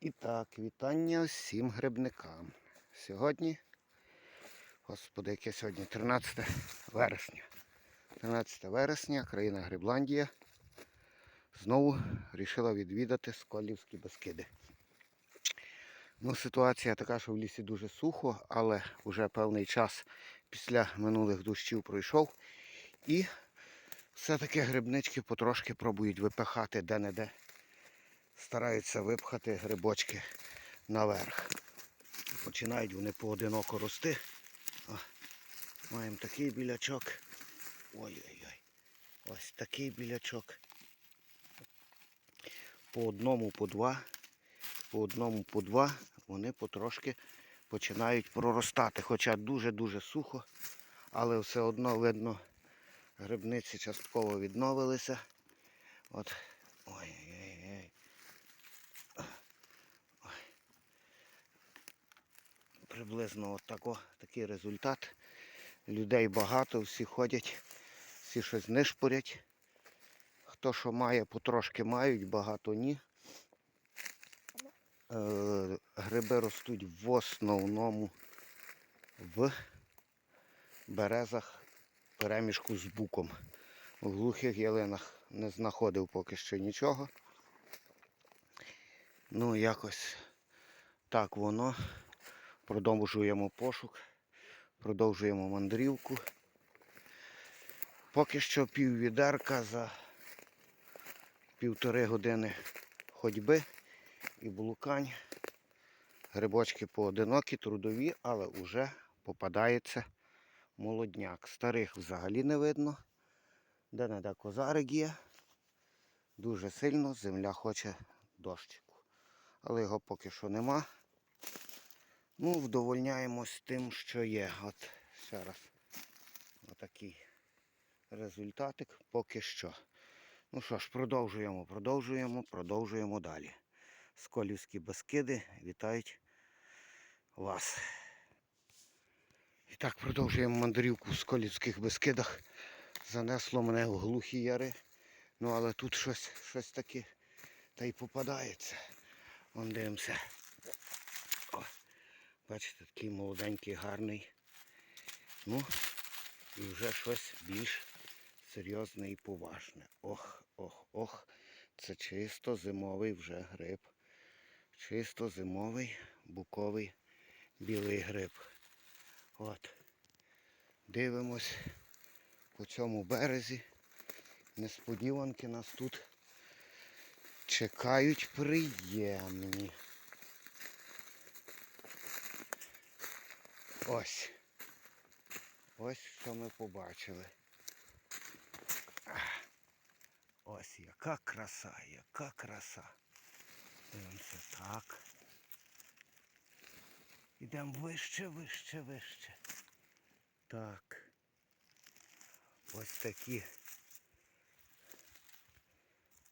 І так, вітання всім грибникам. Сьогодні, господи, яке сьогодні? 13 вересня. 13 вересня, країна Грибландія. Знову вирішила відвідати Сколівські Бескиди. Ну, ситуація така, що в лісі дуже сухо, але вже певний час після минулих дощів пройшов. І все-таки грибнички потрошки пробують випихати де-не-де стараються випхати грибочки наверх. Починають вони поодиноко рости. О, маємо такий білячок. Ой-ой-ой. Ось такий білячок. По одному, по два, по одному, по два вони потрошки починають проростати. Хоча дуже-дуже сухо, але все одно видно, грибниці частково відновилися. От. Ой-ой-ой. Приблизно от тако, такий результат. Людей багато, всі ходять, всі щось нишпорять. Хто що має, потрошки мають, багато ні. Е, гриби ростуть в основному в березах перемішку з буком. В глухих ялинах не знаходив поки що нічого. Ну, якось так воно. Продовжуємо пошук, продовжуємо мандрівку. Поки що пів відерка за півтори години ходьби і блукань. Грибочки поодинокі, трудові, але вже попадається молодняк. Старих взагалі не видно. Де не де козарик є. Дуже сильно земля хоче дощику. Але його поки що нема. Ну, вдовольняємось тим, що є. От ще раз. Отакий результатик поки що. Ну що ж, продовжуємо, продовжуємо, продовжуємо далі. Сколівські Бескиди вітають вас. І так, продовжуємо мандрівку в Сколівських Бескидах. Занесло мене в глухі яри. Ну але тут щось щось таке та й попадається. Вон дивимося. Бачите, такий молоденький, гарний. Ну, і вже щось більш серйозне і поважне. Ох, ох, ох. Це чисто зимовий вже гриб. Чисто зимовий буковий білий гриб. От. Дивимось по цьому березі. Несподіванки нас тут чекають приємні. Ось. Ось що ми побачили. Ось яка краса, яка краса. Дивимося так. Ідемо вище, вище, вище. Так. Ось такі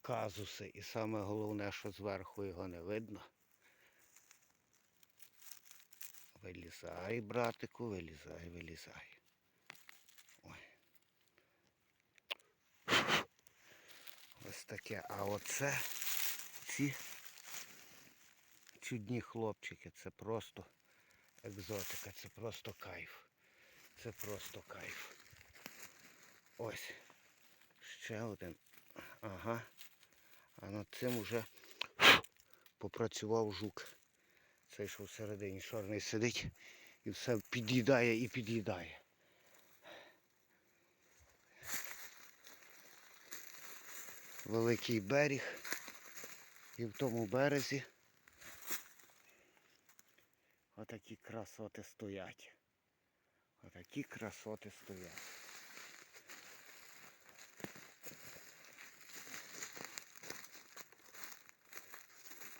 казуси. І саме головне, що зверху його не видно. Вилізай, братику, вилізай, вилізай. Ой. Ось таке. А оце ці чудні хлопчики. Це просто екзотика, це просто кайф. Це просто кайф. Ось. Ще один. Ага. А над цим вже попрацював жук. Цей, що всередині чорний сидить і все під'їдає і під'їдає. Великий берег. І в тому березі отакі красоти стоять. Отакі красоти стоять.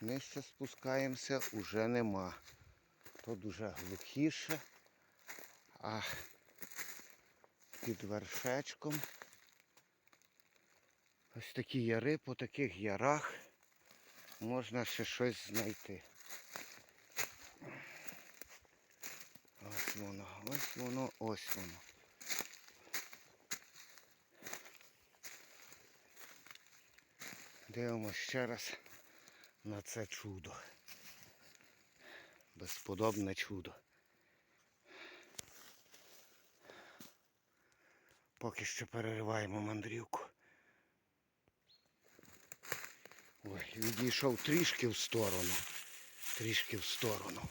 Нижче спускаємося, уже нема. Тут уже глухіше, а під вершечком ось такі яри, по таких ярах можна ще щось знайти. Ось воно, ось воно, ось воно. Дивимося ще раз на це чудо. Безподобне чудо. Поки що перериваємо мандрівку. Ой, відійшов трішки в сторону. Трішки в сторону.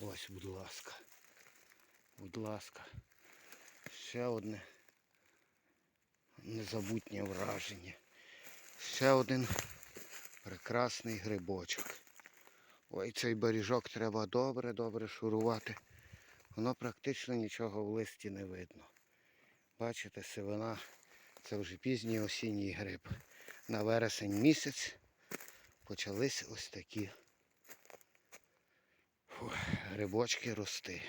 Ось, будь ласка. Будь ласка. Ще одне незабутнє враження. Ще один прекрасний грибочок. Ой, цей бережок треба добре-добре шурувати. Воно практично нічого в листі не видно. Бачите, сивина це вже пізній осінній гриб. На вересень місяць почались ось такі фу, грибочки рости.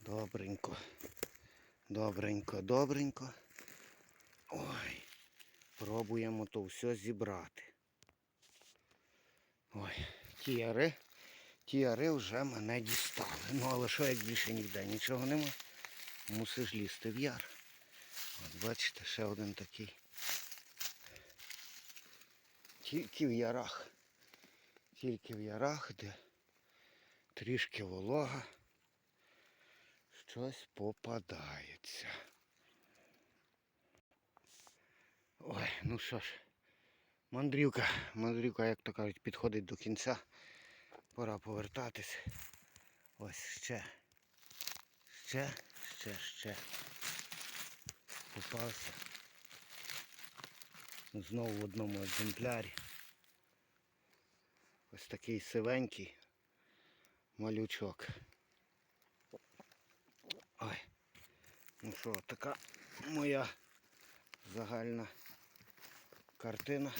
Добренько. Добренько, добренько. Ой, пробуємо то все зібрати. Ой, ті яри, ті яри вже мене дістали. Ну але що як більше ніде нічого нема, мусиш лізти в яр. От бачите, ще один такий. Тільки в ярах. Тільки в ярах, де трішки волога, щось попадається. Ой, ну що ж, мандрівка, мандрівка, як то кажуть, підходить до кінця. Пора повертатись. Ось ще. Ще, ще, ще. Попався. Знову в одному екземплярі. Ось такий сивенький малючок. Ой. Ну що, така моя загальна картина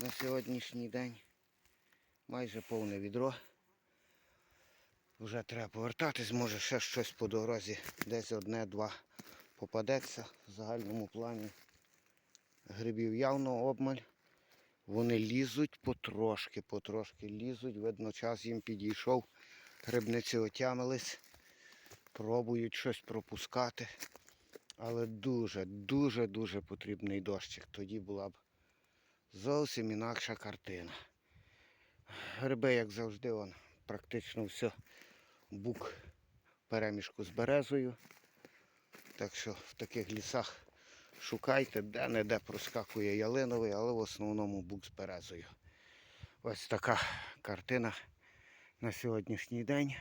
на сьогоднішній день. Майже повне відро. Вже треба повертатись, може ще щось по дорозі, десь одне-два попадеться в загальному плані. Грибів явно обмаль. Вони лізуть потрошки, потрошки лізуть. Видно, час їм підійшов. Грибниці отямились, пробують щось пропускати. Але дуже, дуже, дуже потрібний дощик. Тоді була б зовсім інакша картина. Гриби, як завжди, он, практично все бук перемішку з березою. Так що в таких лісах шукайте, де-не-де проскакує ялиновий, але в основному бук з березою. Ось така картина на сьогоднішній день.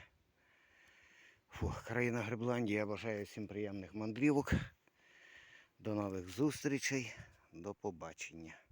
Фу, країна Грибландія. Я бажаю всім приємних мандрівок. До нових зустрічей. До побачення.